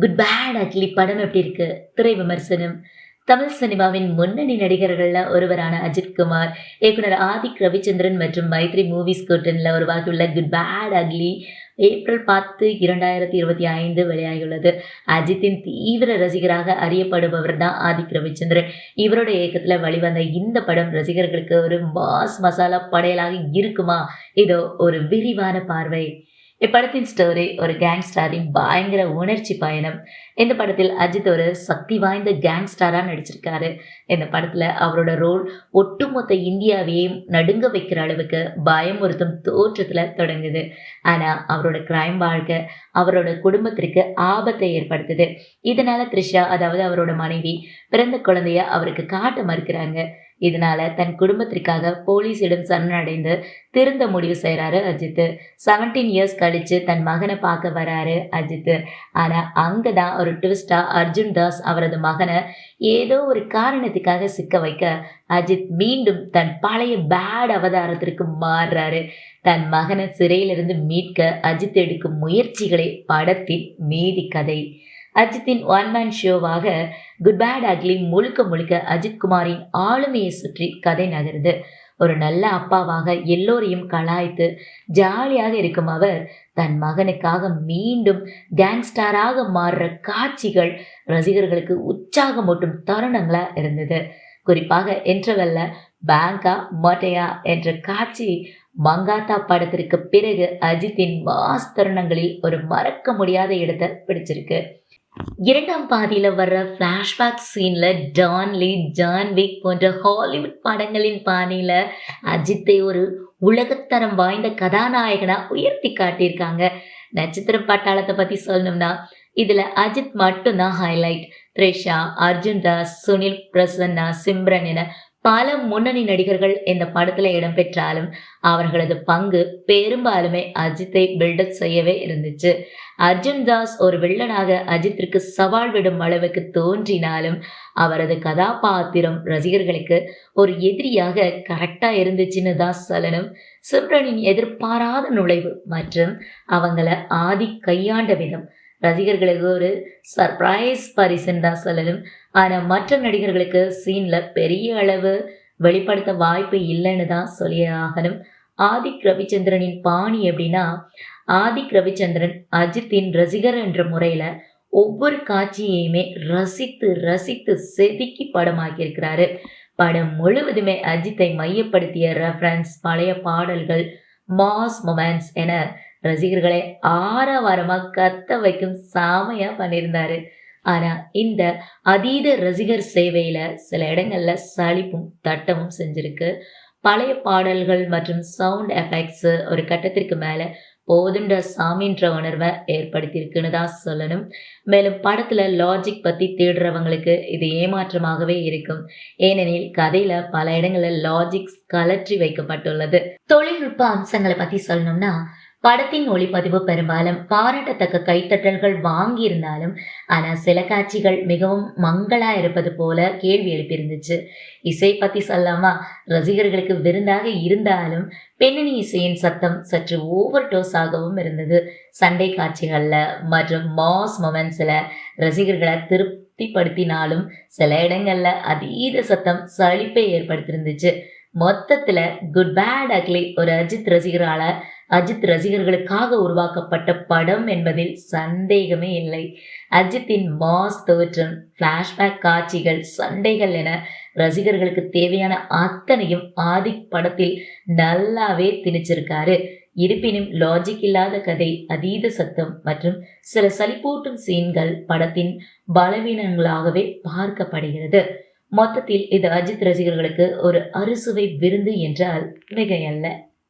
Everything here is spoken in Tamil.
குட் பேட் அக்லி படம் எப்படி இருக்கு? திரை விமர்சனம். தமிழ் சினிமாவின் முன்னணி நடிகர்களில் ஒருவரான அஜித் குமார் இயக்குனர் ஆதிக் ரவிச்சந்திரன் மற்றும் மைத்ரி மூவிஸ் கூட்டணியில் உருவாகியுள்ள குட் பேட் அக்லி ஏப்ரல் பத்து இரண்டாயிரத்தி இருபத்தி ஐந்து வெளியாகியுள்ளது. அஜித்தின் தீவிர ரசிகராக அறியப்படுபவர் தான் ஆதிக் ரவிச்சந்திரன். இவரோட இயக்கத்தில் வெளிவந்த இந்த படம் ரசிகர்களுக்கு ஒரு மாஸ் மசாலா படையலாக இருக்குமா? இதோ ஒரு விரிவான பார்வை. இப்படத்தின் ஸ்டோரி ஒரு கேங்ஸ்டாரின் பயங்கர உணர்ச்சி பயணம். இந்த படத்தில் அஜித் ஒரு சக்தி வாய்ந்த கேங்ஸ்டாராக நடிச்சிருக்காரு. இந்த படத்தில் அவரோட ரோல் ஒட்டுமொத்த இந்தியாவையும் நடுங்க வைக்கிற அளவுக்கு பயமுறுத்தும் தோற்றத்தில் தொடங்குது. ஆனால் அவரோட கிரைம் வாழ்க்கை அவரோட குடும்பத்திற்கு ஆபத்தை ஏற்படுத்துது. இதனால த்ரிஷா அதாவது அவரோட மனைவி பிறந்த குழந்தைய அவருக்கு காட்ட மறுக்கிறாங்க. இதனால தன் குடும்பத்திற்காக போலீஸிடம் சரணடைந்து திருந்த முடிவு செய்கிறாரு அஜித் செவன்டீன் இயர்ஸ் கழிச்சு தன் மகனை பார்க்க வராரு அஜித் ஆனால் அங்கே தான் ஒரு ட்விஸ்டாக அர்ஜுன் தாஸ் அவரது மகனை ஏதோ ஒரு காரணத்துக்காக சிக்க வைக்க அஜித் மீண்டும் தன் பழைய பேட் அவதாரத்திற்கு மாறுறாரு. தன் மகனை சிறையிலிருந்து மீட்க அஜித் எடுக்கும் முயற்சிகளே படத்தின் மீதி கதை. அஜித்தின் ஒன் மேன் ஷோவாக குட் பேட் அக்லி முழுக்க முழுக்க அஜித் குமாரின் ஆளுமையை சுற்றி கதை நகருது. ஒரு நல்ல அப்பாவாக எல்லோரையும் கலாய்த்து ஜாலியாக இருக்கும் அவர் தன் மகனுக்காக மீண்டும் கேங்ஸ்டாராக மாறுற காட்சிகள் ரசிகர்களுக்கு உற்சாகமூட்டும் தருணங்களா இருந்தது. குறிப்பாக இன்டர்வெல்ல பேங்கா மொட்டையா என்ற காட்சி மங்காத்தா படத்திற்கு பிறகு அஜித்தின் மாஸ் தருணங்களில் ஒரு மறக்க முடியாத இடத்தை பிடிச்சிருக்கு. இரண்டாம் பாதியில வர்ற ஃப்ளாஷ்பேக் சீன்ல டான்லி ஜான் விக் போன்ற ஹாலிவுட் படங்களின் பாணியில அஜித்தை ஒரு உலகத்தரம் வாய்ந்த கதாநாயகனா உயர்த்தி காட்டியிருக்காங்க. நட்சத்திர பட்டாளத்தை பத்தி சொல்லணும்னா இதுல அஜித் மட்டும்தான் ஹைலைட் த்ரிஷா அர்ஜுன் தாஸ் சுனில் பிரசன்னா சிம்ரன் என பல முன்னணி நடிகர்கள் இந்த படத்துல இடம்பெற்றாலும் அவர்களது பங்கு பெரும்பாலுமே அஜித்தை பில்டப் செய்யவே இருந்துச்சு. அர்ஜுன் தாஸ் ஒரு வில்லனாக அஜித்திற்கு சவால் விடும் அளவுக்கு தோன்றினாலும் அவரது கதாபாத்திரம் ரசிகர்களுக்கு ஒரு எதிரியாக கரெக்டா இருந்துச்சுன்னு தான் சொல்லணும். சிம்ரனின் எதிர்பாராத நுழைவு மற்றும் அவங்கள ஆதி கையாண்ட விதம் ரசிகர்களுக்கு ஒரு சர்ப்ரைஸ் பரிசுன்னு தான் சொல்லணும். ஆனால் மற்ற நடிகர்களுக்கு சீனில் பெரிய அளவு வெளிப்படுத்த வாய்ப்பு இல்லைன்னு தான் சொல்லி ஆகணும். ஆதிக் ரவிச்சந்திரனின் பாணி எப்படின்னா ஆதிக் ரவிச்சந்திரன் அஜித்தின் ரசிகர் என்ற முறையில் ஒவ்வொரு காட்சியையுமே ரசித்து ரசித்து செதுக்கி படமாக்கியிருக்கிறாரு. படம் முழுவதுமே அஜித்தை மையப்படுத்திய ரெஃபரன்ஸ் பழைய பாடல்கள் மாஸ் மொமெண்ட்ஸ் என ரசிகர்களை ஆரவாரமாக கத்த வைக்கும் சாமையா பண்ணியிருந்தாரு. ஆனா இந்த அதீத ரசிகர் சேவையில சில இடங்கள்ல சலிப்பும் தட்டமும் செஞ்சிருக்கு. பழைய பாடல்கள் மற்றும் சவுண்ட் எஃபெக்ட்ஸ் ஒரு கட்டத்திற்கு மேல போதுன்ற சாமின்ற உணர்வை ஏற்படுத்தியிருக்குன்னு தான் சொல்லணும். மேலும் படத்துல லாஜிக் பத்தி தேடுறவங்களுக்கு இது ஏமாற்றமாகவே இருக்கும். ஏனெனில் கதையில பல இடங்களில் லாஜிக்ஸ் கலற்றி வைக்கப்பட்டுள்ளது. தொழில்நுட்ப அம்சங்களை பத்தி சொல்லணும்னா படத்தின் ஒளிப்பதிவு பெரும்பாலும் பாராட்டத்தக்க கைத்தட்டல்கள் வாங்கியிருந்தாலும் ஆனால் சில காட்சிகள் மிகவும் மங்களா இருப்பது போல கேள்வி எழுப்பியிருந்துச்சு. இசை பத்தி சொல்லாமா? ரசிகர்களுக்கு விருந்தாக இருந்தாலும் பெண்ணணி இசையின் சத்தம் சற்று ஓவர் டோஸ் ஆகவும் இருந்தது. சண்டை காட்சிகள்ல மற்றும் மாஸ் மொமெண்ட்ஸ்ல ரசிகர்களை திருப்திப்படுத்தினாலும் சில இடங்கள்ல அதீத சத்தம் சலிப்பை ஏற்படுத்தியிருந்துச்சு. மொத்தத்துல குட் பேட் அக்லி ஒரு அஜித் ரசிகரால அஜித் ரசிகர்களுக்காக உருவாக்கப்பட்ட படம் என்பதில் சந்தேகமே இல்லை. அஜித்தின் மாஸ் தோற்றம் ஃப்ளாஷ்பேக் காட்சிகள் சண்டைகள் என ரசிகர்களுக்கு தேவையான அத்தனையும் ஆதி படத்தில் நல்லாவே திணிச்சிருக்காரு. இருப்பினும் லாஜிக் இல்லாத கதை அதீத சத்தம் மற்றும் சில சலிப்பூட்டும் சீன்கள் படத்தின் பலவீனங்களாகவே பார்க்கப்படுகிறது. மொத்தத்தில் இது அஜித் ரசிகர்களுக்கு ஒரு அறுசுவை விருந்து என்றால் மிகையல்ல.